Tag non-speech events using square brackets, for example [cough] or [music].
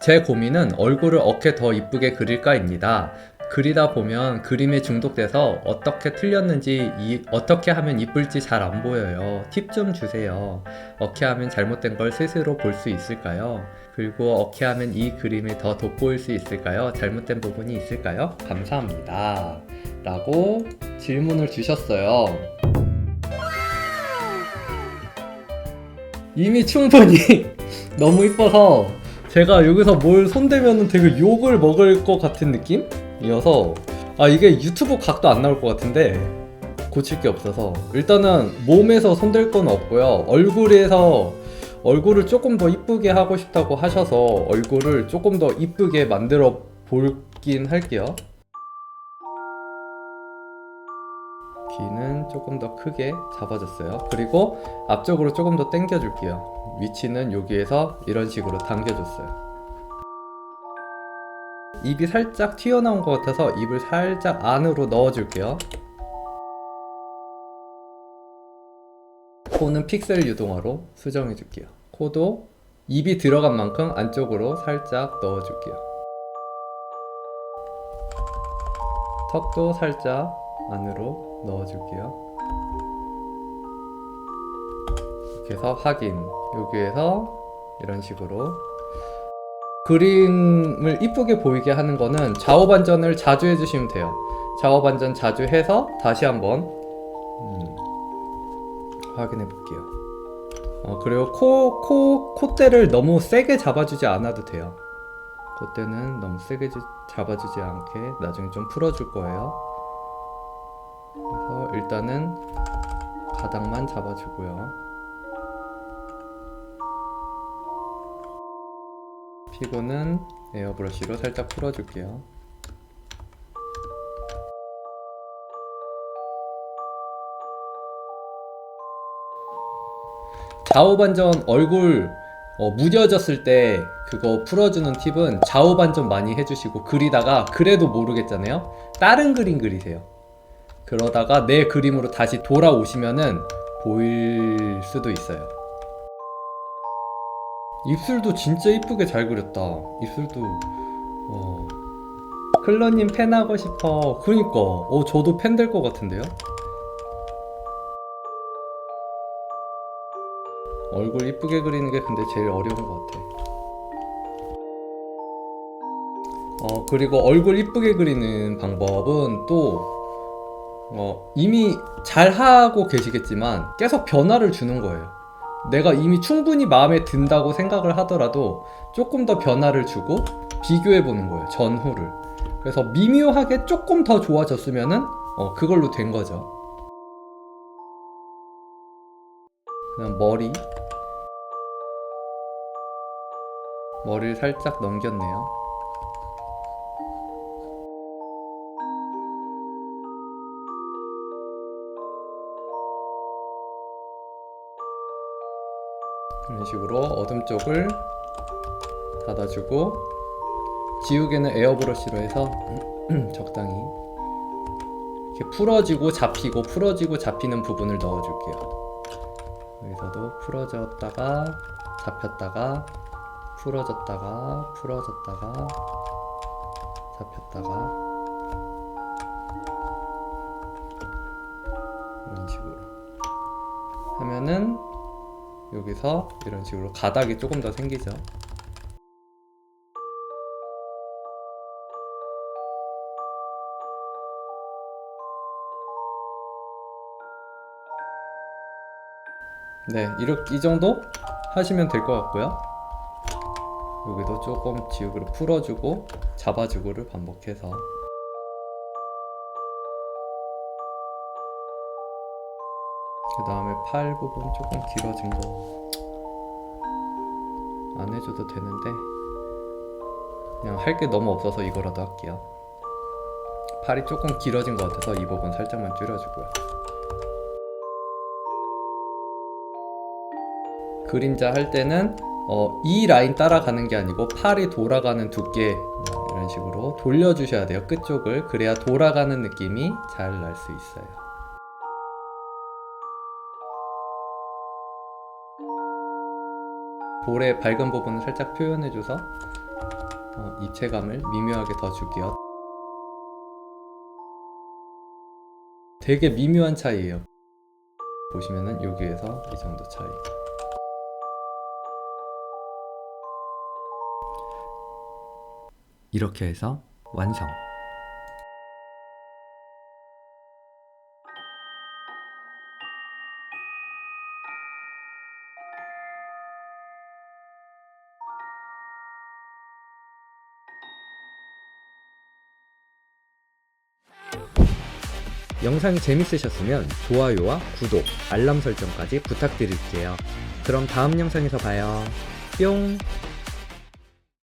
제 고민은 얼굴을 어떻게 더 이쁘게 그릴까입니다. 그리다 보면 그림에 중독돼서 어떻게 틀렸는지 이- 어떻게 하면 이쁠지 잘 안 보여요. 팁 좀 주세요. 어떻게 하면 잘못된 걸 스스로 볼 수 있을까요? 그리고 어떻게 하면 이 그림이 더 돋보일 수 있을까요? 잘못된 부분이 있을까요? 감사합니다. 라고 질문을 주셨어요. 이미 충분히 [laughs] 너무 이뻐서 제가 여기서 뭘 손대면 되게 욕을 먹을 것 같은 느낌이어서 아 이게 유튜브 각도 안 나올 것 같은데 고칠 게 없어서. 일단은 몸에서 손댈 건 없고요. 얼굴에서 얼굴을 조금 더 이쁘게 하고 싶다고 하셔서 얼굴을 조금 더 이쁘게 만들어 볼긴 할게요 귀는 조금 더 크게 잡아줬어요. 그리고 앞쪽으로 조금 더 당겨 줄게요. 위치는 여기에서 이런 식으로 당겨 줬어요. 입이 살짝 튀어나온 것 같아서 입을 살짝 안으로 넣어 줄게요. 코는 픽셀 유동화로 수정해 줄게요. 코도 입이 들어간 만큼 안쪽으로 살짝 넣어 줄게요. 턱도 살짝 안으로 넣어줄게요. 이렇게 해서 확인. 여기에서 이런 식으로. 그림을 이쁘게 보이게 하는 거는 좌우 반전을 자주 해주시면 돼요. 좌우 반전 자주 해서 다시 한번 음, 확인해 볼게요. 어, 그리고 코, 코, 콧대를 너무 세게 잡아주지 않아도 돼요. 콧대는 너무 세게 주- 잡아주지 않게 나중에 좀 풀어줄 거예요 그래서 일단은 가닥만 잡아주고요 피부는 에어브러쉬로 살짝 풀어줄게요. 좌우 반전 얼굴 어, 무뎌졌을 때 그거 풀어주는 팁은 좌우 반전 많이 해주시고 그리다가 그래도 모르겠잖아요. 다른 그림 그리세요. 그러다가 내 그림으로 다시 돌아오시면은 보일 수도 있어요. 입술도 진짜 이쁘게 잘 그렸다. 입술도 어. 클러님 팬 하고 싶어. 그니까 어 저도 팬 될 것 같은데요. 얼굴 이쁘게 그리는 게 근데 제일 어려운 것 같아. 어 그리고 얼굴 이쁘게 그리는 방법은 또 어, 이미 잘 하고 계시겠지만 계속 변화를 주는 거예요. 내가 이미 충분히 마음에 든다고 생각을 하더라도 조금 더 변화를 주고 비교해 보는 거예요. 전후를. 그래서 미묘하게 조금 더 좋아졌으면은 어, 그걸로 된 거죠. 그냥 머리. 머리를 살짝 넘겼네요. 이런 식으로 어둠 쪽을 닫아주고 지우개는 에어브러쉬로 해서 [clears throat] 적당히 이렇게 풀어지고 잡히고 풀어지고 잡히는 부분을 넣어줄게요. 여기서도 풀어졌다가 잡혔다가 풀어졌다가 풀어졌다가 잡혔다가 이런 식으로 하면은 여기서 이런 식으로 가닥이 조금 더 생기죠. 네, 이렇게 이 정도 하시면 될 것 같고요. 여기도 조금 지우개로 풀어주고 잡아주고를 반복해서 그 다음에 팔 부분 조금 길어진 거 안 해줘도 되는데 그냥 할 게 너무 없어서 이거라도 할게요. 팔이 조금 길어진 것 같아서 이 부분 살짝만 줄여주고요. 그림자 할 때는 어, 이 라인 따라가는 게 아니고 팔이 돌아가는 두께 어, 이런 식으로 돌려주셔야 돼요. 끝쪽을. 그래야 돌아가는 느낌이 잘 날 수 있어요 볼의 밝은 부분을 살짝 표현해줘서 어, 입체감을 미묘하게 더 줄게요. 되게 미묘한 차이예요. 보시면은 여기에서 이 정도 차이. 이렇게 해서 완성. 영상이 재밌으셨으면 좋아요와 구독, 알람 설정까지 부탁드릴게요. 그럼 다음 영상에서 봐요. 뿅!